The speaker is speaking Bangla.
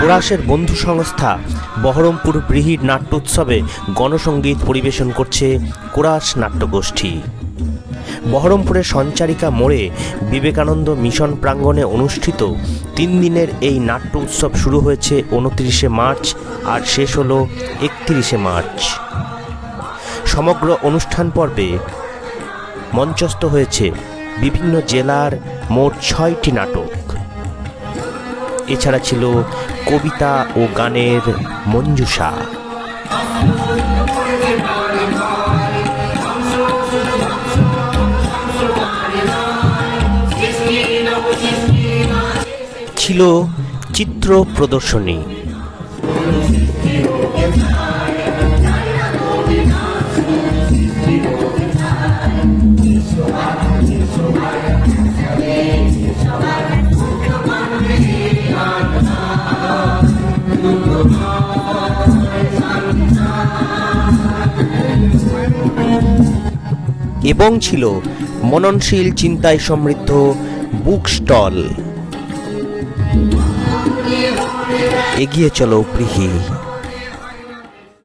কোরাসের বন্ধু সংস্থা বহরমপুর ব্রিহিড নাট্যোৎসবে গণসঙ্গীত পরিবেশন করছে কোরাস নাট্যগোষ্ঠী। বহরমপুরের সঞ্চারিকা মোড়ে বিবেকানন্দ মিশন প্রাঙ্গণে অনুষ্ঠিত তিন দিনের এই নাট্য উৎসব শুরু হয়েছে উনত্রিশে মার্চ আর শেষ হলো একত্রিশে মার্চ। সমগ্র অনুষ্ঠান পর্বে মঞ্চস্থ হয়েছে বিভিন্ন জেলার মোট ছয়টি নাটক। এছাড়া ছিল কবিতা ও গানের মঞ্জুষা। ছিল চিত্র প্রদর্শনী। এবং ছিল মননশীল চিন্তায় সমৃদ্ধ বুক স্টল। এগিয়ে চলো প্রিহি।